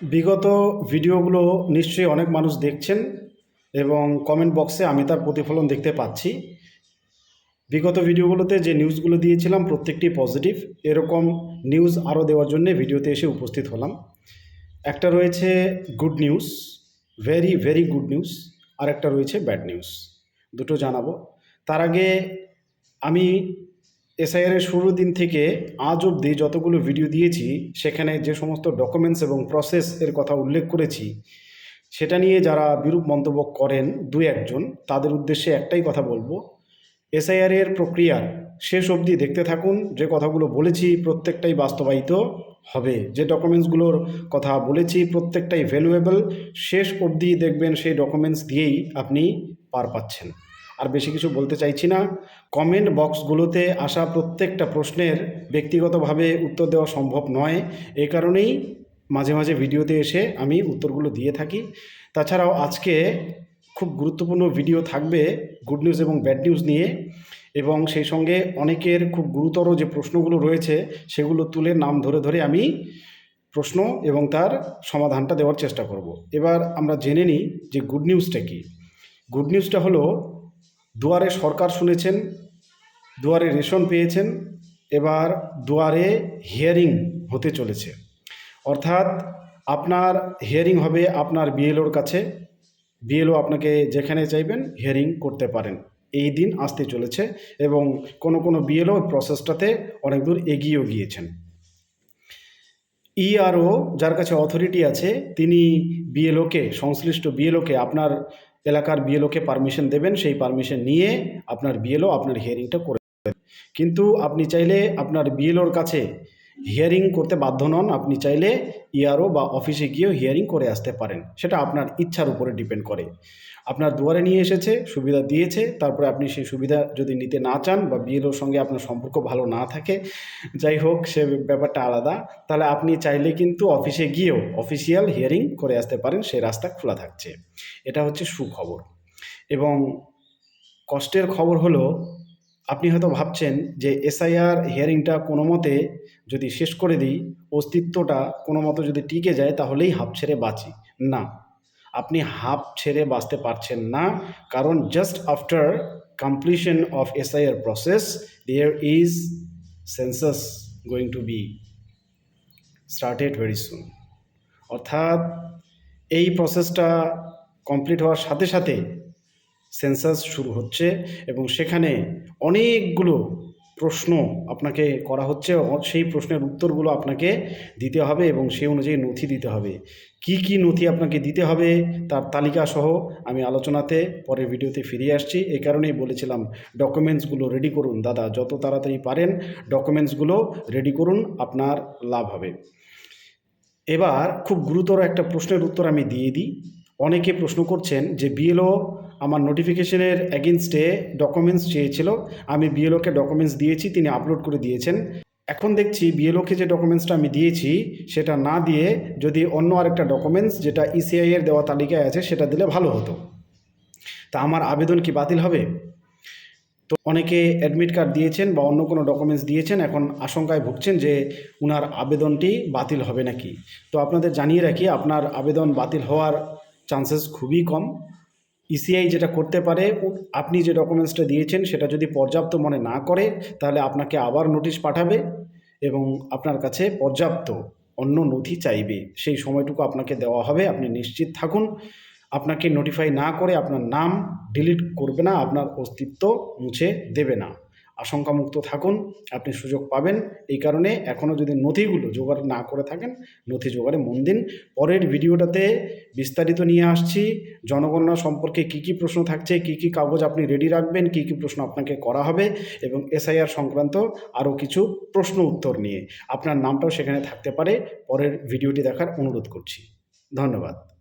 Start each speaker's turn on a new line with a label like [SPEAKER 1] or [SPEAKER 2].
[SPEAKER 1] বিগত ভিডিওগুলো নিশ্চয়ই অনেক মানুষ দেখছেন এবং কমেন্ট বক্সে আমি তার প্রতিফলন দেখতে পাচ্ছি। বিগত ভিডিওগুলোতে যে নিউজগুলো দিয়েছিলাম, প্রত্যেকটি পজিটিভ এরকম নিউজ আরও দেওয়ার জন্য ভিডিওতে এসে উপস্থিত হলাম। একটা রয়েছে good news very very good news আর একটা রয়েছে ব্যাড নিউজ দুটো জানাব। তার আগে আমি এসআইআরের শুরুর দিন থেকে আজ অবধি যতগুলো ভিডিও দিয়েছি, সেখানে যে সমস্ত ডকুমেন্টস এবং প্রসেস এর কথা উল্লেখ করেছি, সেটা নিয়ে যারা বিরূপ মন্তব্য করেন দু একজন, তাদের উদ্দেশ্যে একটাই কথা বলব। এসআইআরের প্রক্রিয়ার শেষ অবধি দেখতে থাকুন, যে কথাগুলো বলেছি প্রত্যেকটাই বাস্তবায়িত হবে। যে ডকুমেন্টসগুলোর কথা বলেছি প্রত্যেকটাই ভ্যালুয়েবল শেষ অবধি দেখবেন সেই ডকুমেন্টস দিয়েই আপনি পার পাচ্ছেন। আর বেশি কিছু বলতে চাইছি না। কমেন্ট বক্সগুলোতে আসা প্রত্যেকটা প্রশ্নের ব্যক্তিগতভাবে উত্তর দেওয়া সম্ভব নয়। এই কারণেই মাঝে মাঝে ভিডিওতে এসে আমি উত্তরগুলো দিয়ে থাকি। তাছাড়াও আজকে খুব গুরুত্বপূর্ণ ভিডিও থাকবে গুড নিউজ এবং ব্যাড নিউজ নিয়ে। এবং সেই সঙ্গে অনেকের খুব গুরুতর যে প্রশ্নগুলো রয়েছে, সেগুলো তুলে নাম ধরে ধরে আমি প্রশ্ন এবং তার সমাধানটা দেওয়ার চেষ্টা করব। এবার আমরা জেনে নিই যে গুড নিউজটা কী। গুড নিউজটা হলো দুয়ারে সরকার শুনেছেন, দুয়ারে রেশন পেয়েছেন, এবার দুয়ারে হিয়ারিং হতে চলেছে। অর্থাৎ আপনার হিয়ারিং হবে আপনার বিএলওর কাছে। বিএলও আপনাকে যেখানে চাইবেন হিয়ারিং করতে পারেন। এই দিন আসতে চলেছে এবং কোনো কোনো বিএলও প্রসেসটাতে অনেক দূর এগিয়েও গিয়েছেন। ইআরও, যার কাছে অথরিটি আছে, তিনি বিএলওকে, সংশ্লিষ্ট বিএলওকে আপনার এলাকার বিএলওকে পারমিশন দেবেন, সেই পারমিশন নিয়ে আপনার বিএলও আপনার হিয়ারিংটা করে কিন্তু আপনি চাইলে আপনার বিএলওর কাছে হিয়ারিং করতে বাধ্য নন, আপনি চাইলে ইআরও বা অফিসে গিয়েও হিয়ারিং করে আসতে পারেন। সেটা আপনার ইচ্ছার উপরে ডিপেন্ড করে। আপনার দুয়ারে নিয়ে এসেছে, সুবিধা দিয়েছে, তারপরে আপনি সেই সুবিধা যদি নিতে না চান বা বিএলওর সঙ্গে আপনার সম্পর্ক ভালো না থাকে, যাই হোক, সে ব্যাপারটা আলাদা। তাহলে আপনি চাইলে কিন্তু অফিসে গিয়েও অফিসিয়াল হিয়ারিং করে আসতে পারেন, সেই রাস্তা খোলা থাকছে। এটা হচ্ছে সুখবর। এবং কষ্টের খবর হলো আপনি হয়তো ভাবছেন যে এসআইআর হিয়ারিংটা কোনো মতে যদি শেষ করে দিই, অস্তিত্বটা কোনো মতো যদি টিকে যায়, তাহলেই হাফ ছেড়ে বাঁচি। না। আপনি হাফ ছেড়ে বাঁচতে পারছেন না, কারণ just after completion of SIR process there is census going to be started very soon অর্থাৎ এই প্রসেসটা কমপ্লিট হওয়ার সাথে সাথে সেন্সাস শুরু হচ্ছে এবং সেখানে অনেকগুলো প্রশ্ন আপনাকে করা হচ্ছে। সেই প্রশ্নের উত্তরগুলো আপনাকে দিতে হবে এবং সেই অনুযায়ী নথি দিতে হবে। কি কি নথি আপনাকে দিতে হবে তার তালিকা সহ আমি আলোচনাতে পরের ভিডিওতে ফিরে আসছি। এই কারণেই বলেছিলাম ডকুমেন্টসগুলো রেডি করুন। দাদা, যত তাড়াতাড়ি পারেন ডকুমেন্টসগুলো রেডি করুন, আপনার লাভ হবে। এবার খুব গুরুতর একটা প্রশ্নের উত্তর আমি দিয়ে দিই। অনেকে প্রশ্ন করছেন যে বিএলও আমার নোটিফিকেশনের অ্যাগেনস্টে ডকুমেন্টস চেয়েছিল, আমি বিএলওকে ডকুমেন্টস দিয়েছি, তিনি আপলোড করে দিয়েছেন। এখন দেখছি বিএলওকে যে ডকুমেন্টসটা আমি দিয়েছি, সেটা না দিয়ে যদি অন্য আরেকটা ডকুমেন্টস যেটা ইসিআই এর দেওয়া তালিকায় আছে, সেটা দিলে ভালো হতো। তা আমার আবেদন কি বাতিল হবে? তো অনেকে অ্যাডমিট কার্ড দিয়েছেন বা অন্য কোনো ডকুমেন্টস দিয়েছেন, এখন আশঙ্কায় ভুগছেন যে উনার আবেদনটি বাতিল হবে নাকি। তো আপনাদের জানিয়ে রাখি, আপনার আবেদন বাতিল হওয়ার চান্সেস খুবই কম। ইসিআই যেটা করতে পারে আপনি যে ডকুমেন্টসটা দিয়েছেন সেটা যদি পর্যাপ্ত মনে না করে, তাহলে আপনাকে আবার নোটিশ পাঠাবে এবং আপনার কাছে পর্যাপ্ত অন্য নথি চাইবে। সেই সময়টুকু আপনাকে দেওয়া হবে, আপনি নিশ্চিত থাকুন। আপনাকে নোটিফাই না করে আপনার নাম ডিলিট করবে না, আপনার অস্তিত্ব মুছে দেবে না। আশঙ্কামুক্ত থাকুন, আপনি সুযোগ পাবেন। এই কারণে এখনও যদি নথিগুলো জোগাড় না করে থাকেন, নথি জোগাড়ে মন দিন। পরের ভিডিওটাতে বিস্তারিত নিয়ে আসছি। জনগণনা সম্পর্কে কী কী প্রশ্ন থাকছে, কী কী কাগজ আপনি রেডি রাখবেন, কী কী প্রশ্ন আপনাকে করা হবে এবং এসআইআর সংক্রান্ত আরও কিছু প্রশ্ন উত্তর নিয়ে। আপনার নামটাও সেখানে থাকতে পারে। পরের ভিডিওটি দেখার অনুরোধ করছি। ধন্যবাদ।